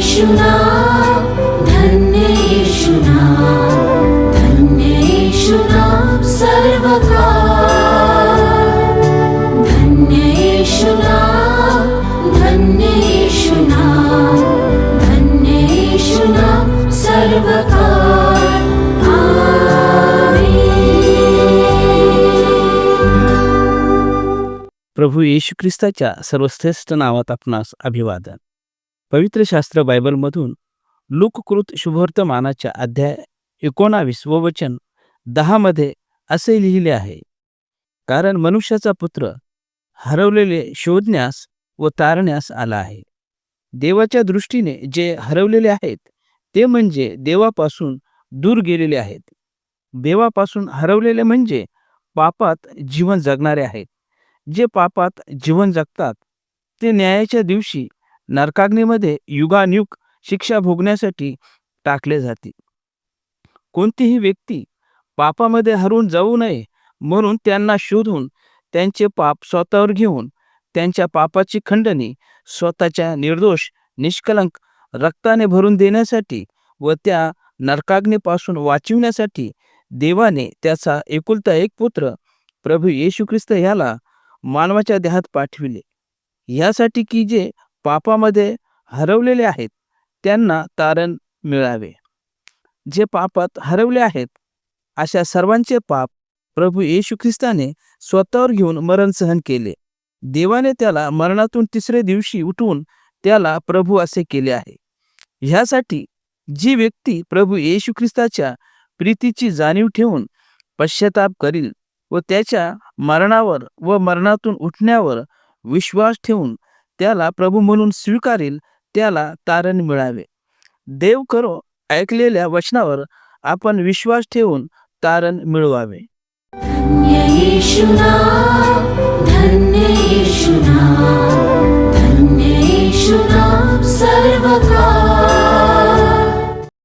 येशुना धन्य येशुना धन्य येशुना सर्वकाळ धन्य येशुना धन्य येशुना धन्य येशुना सर्वकाळ प्रभू येशू ख्रिस्ताच्या सर्वश्रेष्ठ नावात आपणास अभिवादन. पवित्र शास्त्र बायबलमधून लोककृत शुभवर्तमानाच्या अध्याय एकोणावीस व वचन दहामध्ये असे लिहिले आहे. कारण मनुष्याचा पुत्र हरवलेले शोधण्यास व तारण्यास आला आहे. देवाच्या दृष्टीने जे हरवलेले आहेत ते म्हणजे देवापासून दूर गेलेले आहेत. देवापासून हरवलेले म्हणजे पापात जीवन जगणारे आहेत. जे पापात जीवन जगतात ते न्यायाच्या दिवशी नरकाग्नीमध्ये युगानयुग शिक्षा भोगण्यासाठी टाकले जाते. कोणतीही व्यक्ती पापामध्ये हरवून जाऊ नये म्हणून त्यांना शोधून त्यांचे पाप स्वतःवर घेऊन त्यांच्या पापाची खंडणी स्वतःच्या निर्दोष निष्कलंक रक्ताने भरून देण्यासाठी व त्या नरकाग्नीपासून वाचविण्यासाठी देवाने त्याचा एकुलता एक पुत्र प्रभू येशू ख्रिस्त ह्याला मानवाच्या देहात पाठविले. यासाठी की जे पापामध्ये हरवलेले आहेत त्यांना तारण मिळावे. जे पापात हरवले आहेत अशा सर्वांचे पाप प्रभू येशू ख्रिस्ताने स्वतःवर घेऊन मरण सहन केले. देवाने त्याला मरणातून तिसरे दिवशी उठवून त्याला प्रभू असे केले आहे. ह्यासाठी जी व्यक्ती प्रभू येशू ख्रिस्ताच्या प्रीतीची जाणीव ठेवून पश्चाताप करील व त्याच्या मरणावर व मरणातून उठण्यावर विश्वास ठेवून त्याला प्रभू म्हणून स्वीकारेल त्याला तारण मिळावे. देव करो ऐकलेल्या वचनावर आपण विश्वास ठेवून तारण मिळवावे. धन्य